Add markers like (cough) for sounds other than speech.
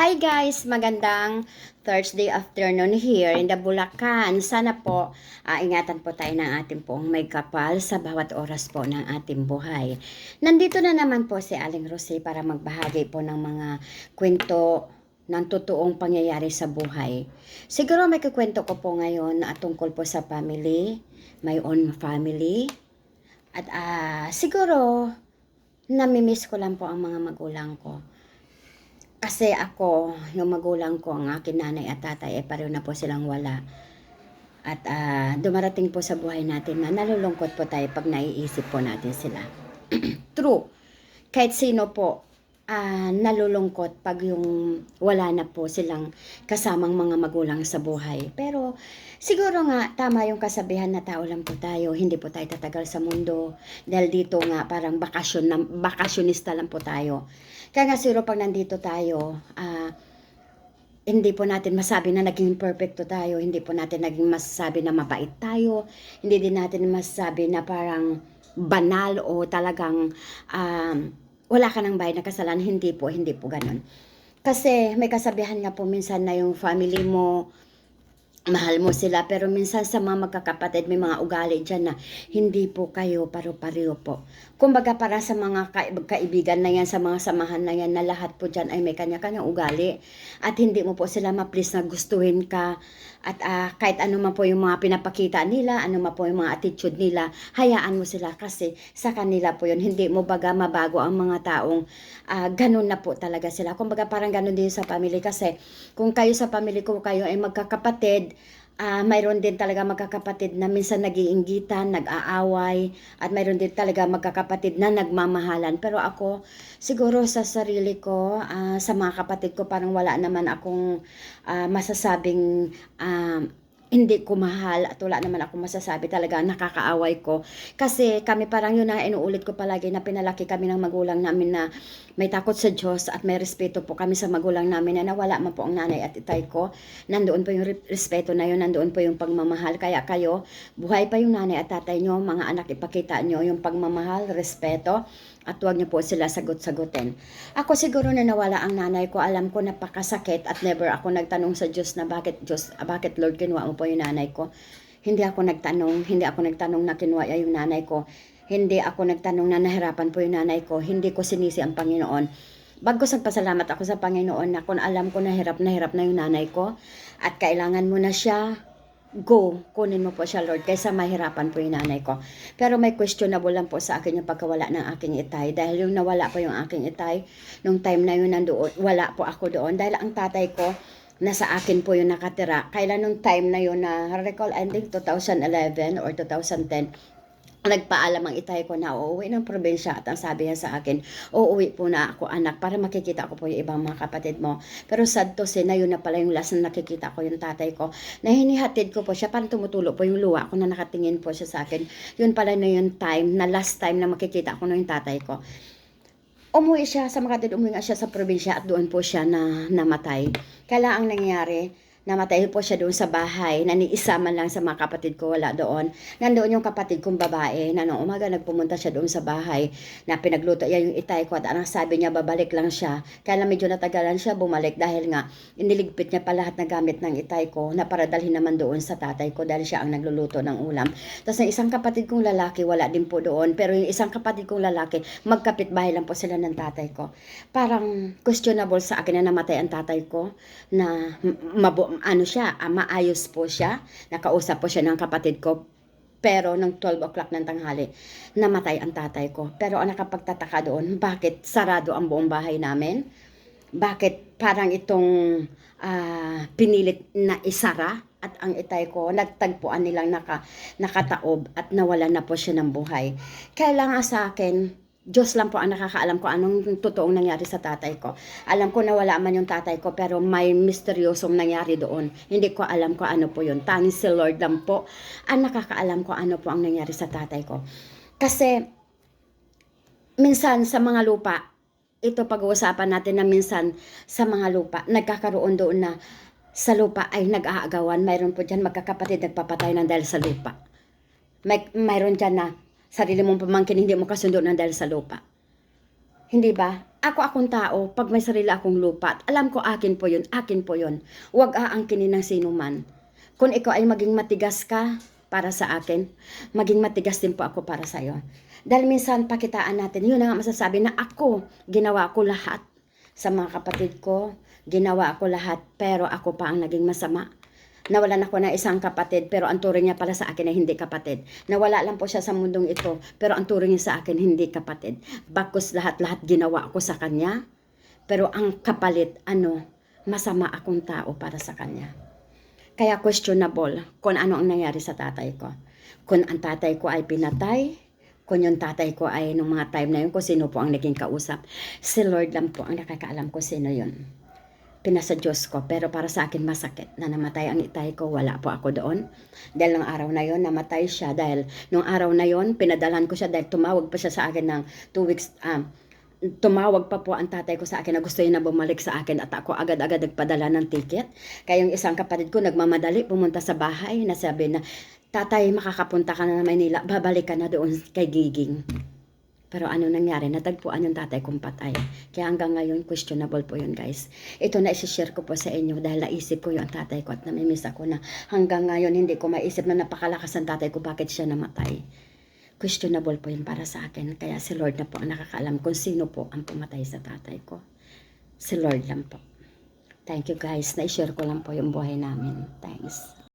Hi guys! Magandang Thursday afternoon here in the Bulacan. Sana po ah, ingatan po tayo ng ating pong may kapal sa bawat oras po ng ating buhay. Nandito na naman po si Aling Rosy para magbahagi po ng mga kwento ng totoong pangyayari sa buhay. Siguro may kukwento ko po ngayon at tungkol po sa family, my own family. At ah, siguro namimiss ko lang po ang mga magulang ko. Kasi ako, yung magulang ko, ang akin nanay at tatay, eh pareho na po silang wala. At ah, dumarating po sa buhay natin na nalulungkot po tayo pag naiisip po natin sila. (clears throat) True. Kahit sino po, ah, nalulungkot pag yung wala na po silang kasamang mga magulang sa buhay. Pero siguro nga, tama yung kasabihan na tao lang po tayo, hindi po tayo tatagal sa mundo. Dahil dito nga, parang bakasyon, na, bakasyonista lang po tayo. Kaya nga siguro pag nandito tayo, ah, hindi po natin masabi na naging perfecto tayo, hindi po natin naging masasabi na mabait tayo, hindi din natin masasabi na parang banal o talagang um, wala ka ng bayad na kasalanan, hindi po, hindi po ganun. Kasi may kasabihan nga po minsan na yung family mo, mahal mo sila, pero minsan sa mga magkakapatid, may mga ugali dyan na hindi po kayo paro-pareho po. Kumbaga para sa mga ka- kaibigan na yan, sa mga samahan na yan, na lahat po dyan ay may kanya-kanyang ugali. At hindi mo po sila ma-please na gustuhin ka. At ah, kahit ano man po yung mga pinapakita nila, ano man po yung mga attitude nila, hayaan mo sila kasi sa kanila po yun. Hindi mo baga mabago ang mga taong ah, ganun na po talaga sila. Kumbaga parang ganun din sa family kasi kung kayo sa family ko, kayo ay magkakapatid, ah mayroon din talaga magkakapatid na minsan nag-iinggitan, nag-aaway, at mayroon din talaga magkakapatid na nagmamahalan. Pero ako, siguro sa sarili ko, ah, sa mga kapatid ko, parang wala naman akong ah, masasabing ah, hindi ko mahal at wala naman ako masasabi talaga nakakaaway ko. Kasi kami parang yun na inuulit ko palagi na pinalaki kami ng magulang namin na may takot sa Diyos at may respeto po kami sa magulang namin na nawala man po ang nanay at itay ko. Nandoon po yung re- respeto na yun, nandoon po yung pagmamahal. Kaya kayo, buhay pa yung nanay at tatay nyo, mga anak, ipakita nyo yung pagmamahal, respeto, at huwag niyo po sila sagot-sagutin. Ako siguro na nawala ang nanay ko, alam ko napakasakit at never ako nagtanong sa Diyos na bakit Diyos, bakit Lord kinuha mo po yung nanay ko. Hindi ako nagtanong, hindi ako nagtanong na kinuha yung nanay ko. Hindi ako nagtanong na nahirapan po yung nanay ko. Hindi ko sinisi ang Panginoon. Bagkus nagpasalamat ako sa Panginoon na kung alam ko na hirap na hirap na yung nanay ko at kailangan mo na siya, go, kunin mo po siya Lord kaysa mahirapan po yung nanay ko. Pero may questionable lang po sa akin yung pagkawala ng aking itay dahil yung nawala po yung aking itay nung time na yun nandoon, wala po ako doon dahil ang tatay ko nasa akin po yung nakatira. Kailan nung time na yun na recall ending 2011 or 2010 nagpaalam ang itay ko na uuwi ng probinsya at ang sabi niya sa akin, uuwi po na ako anak para makikita ko po yung ibang mga kapatid mo. Pero sad to say na yun na pala yung last na nakikita ko yung tatay ko. Na hinihatid ko po siya, parang tumutulo po yung luwa ko na nakatingin po siya sa akin. Yun pala na yung time, na last time na makikita ko na yung tatay ko. Umuwi siya sa Makatid, umuwi nga siya sa probinsya at doon po siya na namatay. Kaya ang nangyari, namatay po siya doon sa bahay, na niisa man lang sa mga kapatid ko, wala doon. Nandoon yung kapatid kong babae, na noong umaga nagpumunta siya doon sa bahay, na pinagluto niya yung itay ko, at ang sabi niya, babalik lang siya. Kaya lang medyo natagalan siya bumalik dahil nga, iniligpit niya pa lahat na gamit ng itay ko, na para dalhin naman doon sa tatay ko, dahil siya ang nagluluto ng ulam. Tapos yung isang kapatid kong lalaki, wala din po doon, pero yung isang kapatid kong lalaki, magkapit bahay lang po sila ng tatay ko. Parang questionable sa akin na namatay ang tatay ko, na mabo, ano siya, ah, maayos po siya, nakausap po siya ng kapatid ko, pero nung 12 o'clock ng tanghali, namatay ang tatay ko. Pero ang nakapagtataka doon, bakit sarado ang buong bahay namin? Bakit parang itong ah, pinilit na isara at ang itay ko, nagtagpuan nilang naka, nakataob at nawala na po siya ng buhay. Kailangan sa akin, Diyos lang po ang nakakaalam ko anong totoong nangyari sa tatay ko. Alam ko na wala man yung tatay ko pero may misteryosong nangyari doon. Hindi ko alam ko ano po yun. Tanging si Lord lang po ang nakakaalam ko ano po ang nangyari sa tatay ko. Kasi minsan sa mga lupa, ito pag-uusapan natin na minsan sa mga lupa, nagkakaroon doon na sa lupa ay nag-aagawan. Mayroon po dyan magkakapatid nagpapatay ng dahil sa lupa. May, mayroon dyan na sarili mong pamangkin hindi mo kasundo ng dahil sa lupa. Hindi ba? Ako akong tao, pag may sarili akong lupa, alam ko akin po yun, akin po yun. Huwag aangkinin ng sino man. Kung ikaw ay maging matigas ka para sa akin, maging matigas din po ako para sa iyo. Dahil minsan pakitaan natin, yun na masasabi na ako, ginawa ko lahat sa mga kapatid ko, ginawa ko lahat, pero ako pa ang naging masama. Nawalan ako ng isang kapatid, pero ang turing niya pala sa akin ay hindi kapatid. Nawala lang po siya sa mundong ito, pero ang turing niya sa akin hindi kapatid. Bakos lahat-lahat ginawa ko sa kanya, pero ang kapalit, ano, masama akong tao para sa kanya. Kaya questionable kung ano ang nangyari sa tatay ko. Kung ang tatay ko ay pinatay, kung yung tatay ko ay nung mga time na yun, kung sino po ang naging kausap. Si Lord lang po ang nakakaalam ko sino yun. Pinasa Diyos ko, pero para sa akin masakit na namatay ang itay ko, wala po ako doon. Dahil nung araw na yon namatay siya dahil nung araw na yon pinadalan ko siya dahil tumawag pa siya sa akin ng two weeks, um, tumawag pa po ang tatay ko sa akin na gusto niya na bumalik sa akin at ako agad-agad nagpadala ng ticket. Kaya yung isang kapatid ko nagmamadali pumunta sa bahay na sabi na, tatay makakapunta ka na ng Maynila, babalik ka na doon kay Giging. Pero ano nangyari? Natagpuan yung tatay kong patay. Kaya hanggang ngayon, questionable po yun guys. Ito na isi-share ko po sa inyo dahil naisip ko yung tatay ko at namimiss ako na hanggang ngayon hindi ko maisip na napakalakas ang tatay ko bakit siya namatay. Questionable po yun para sa akin. Kaya si Lord na po ang nakakaalam kung sino po ang pumatay sa tatay ko. Si Lord lang po. Thank you guys. Na-share ko lang po yung buhay namin. Thanks.